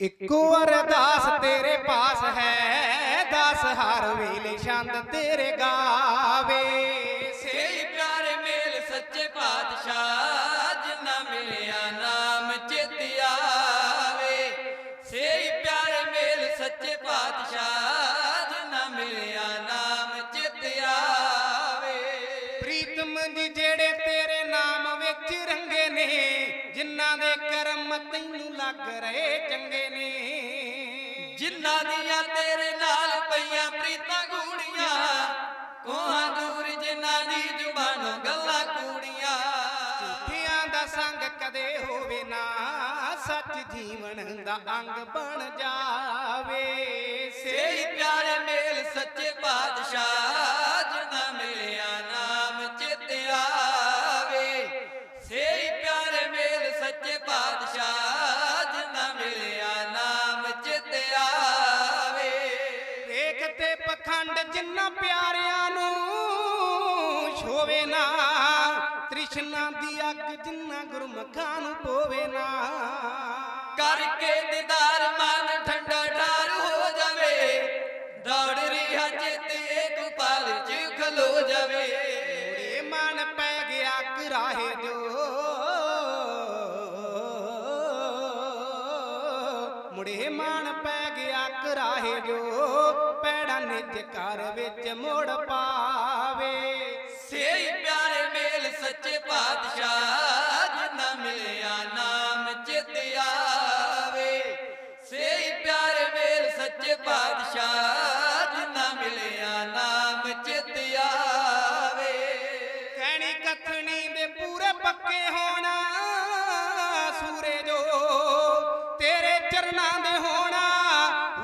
ਇੱਕੋ ਅਰਦਾਸ ਤੇਰੇ ਪਾਸ ਹੈ ਦਸ ਹਰ ਵੇਲੇ ਛੰਦ ਤੇਰੇ ਗਾਵੇ। ਸਹੀ ਪਿਆਰੇ ਮੇਲ ਸੱਚੇ ਪਾਤਸ਼ਾਹ ਜਿਨ੍ਹਾਂ ਮਿਲਿਆ ਨਾਮ ਚਿਤ ਆਵੇ। ਸਹੀ ਪਿਆਰੇ ਮੇਲ ਸੱਚੇ ਪਾਤਸ਼ਾਹ ਜਿਨ੍ਹਾਂ ਮਿਲਿਆ ਨਾਮ ਚਿਤ ਆਵੇ। ਪ੍ਰੀਤਮ ਜੀ ਜਿਹੜੇ ਤੇਰੇ ਨਾਮ ਵਿੱਚ ਰੰਗੇ ਨੇ ਜਿਨ੍ਹਾਂ ਦੇ ਤੈਨੂੰ ਲੱਗ ਰਹੇ ਚੰਗੇ ਨੇ। ਜਿਨ੍ਹਾਂ ਦੀਆਂ ਤੇਰੇ ਨਾਲ ਪਈਆਂ ਪ੍ਰੀਤਾਂ ਗੂੜੀਆਂ ਕੋਹਾਂ ਦੂਰ ਜਿਨ੍ਹਾਂ ਦੀ ਜ਼ੁਬਾਨੋਂ ਗੱਲਾਂ ਕੂੜੀਆਂ। ਝੂਠਿਆਂ ਦਾ ਸੰਗ ਕਦੇ ਹੋਵੇ ਨਾ ਸੱਚ ਜੀਵਨ ਦਾ ਅੰਗ ਬਣ ਜਾਵੇ। ਸਹੀ ਪਿਆਰੇ ਮੇਲ ਸੱਚੇ ਤੇ ਜਿੰਨਾ ਪਿਆਰਿਆਂ ਨੂੰ ਛੋਵੇ ਨਾ, ਤ੍ਰਿਸ਼ਨਾ ਦੀ ਅੱਗ ਜਿੰਨਾ ਗੁਰਮਖਾਂ ਨੂੰ ਪੋਵੇ ਨਾ। ਕਰਕੇ ਦੀਦਾਰ ਮਨ ਠੰਡਾ ਠਾਰ ਹੋ ਜਾਵੇ, ਦੌੜ ਰਿਹਾ ਚਿਤ ਗੋਪਾਲ ਪਲ ਖਲੋ ਜਾਵੇ। ਮੁੜੇ ਮਨ ਪੈ ਗਿਆ, ਕਰਾਹੇ ਜੋ ਪੈੜਾ ਨਿਜ ਘਰ ਵਿੱਚ ਮੋੜ ਪਾਵੇ। ਸਹੀ ਪਿਆਰੇ ਮੇਲ ਸੱਚੇ ਪਾਤਸ਼ਾਹ।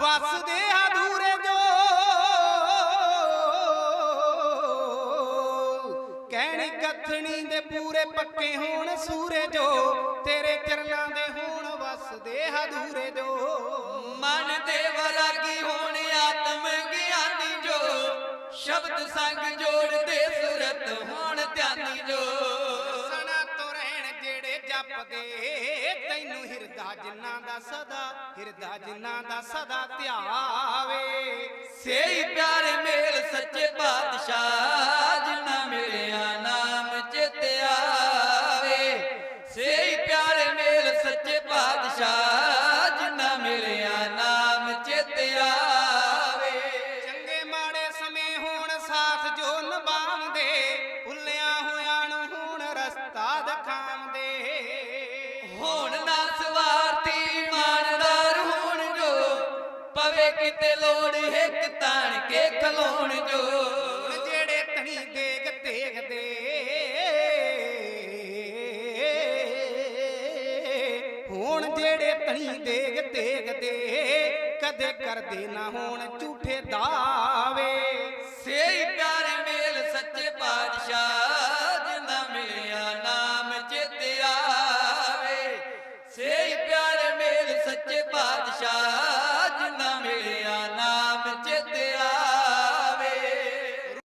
ਵਸਦੇ ਅਧੂਰੇ ਜੋ। ਕਹਿਣੀ ਕਥਣੀ ਦੇ ਪੂਰੇ ਪੱਕੇ ਹੋਣ ਸੂਰੇ ਜੋ। ਤੇਰੇ ਚਰਨਾਂ ਦੇ ਹੋਣ ਵਸਦੇ ਅਧੂਰੇ ਜੋ। ਮਨ ਦੇ ਵਰਾਗੀ ਹੋਣ ਆਤਮ ਗਿਆਨੀ ਜੋ। ਸ਼ਬਦ ਸੰਗ ਜਿਹੜੇ ਤੈਨੂੰ ਹਿਰਦਾ ਜਿੰਨਾ ਦਾ ਸਦਾ, ਹਿਰਦਾ ਜਿੰਨਾ ਦਾ ਸਦਾ ਧਿਆਵੇ। ਸਹੀ ਪਿਆਰੇ ਮੇਲ ਸੱਚੇ ਪਵੇ ਕਿਤੇ ਲੋੜ ਇੱਕ ਤਾਣ ਕੇ ਖਲੋਣ ਜੋ। ਜਿਹੜੇ ਤਣੀ ਦੇਗ ਤੇਗਦੇ ਹੁਣ ਜਿਹੜੇ ਤਣੀ ਦੇਗ ਤੇਗਦੇ ਕਦੇ ਕਰਦੇ ਨਾ ਹੋਣ ਝੂਠੇ ਦਾਵੇ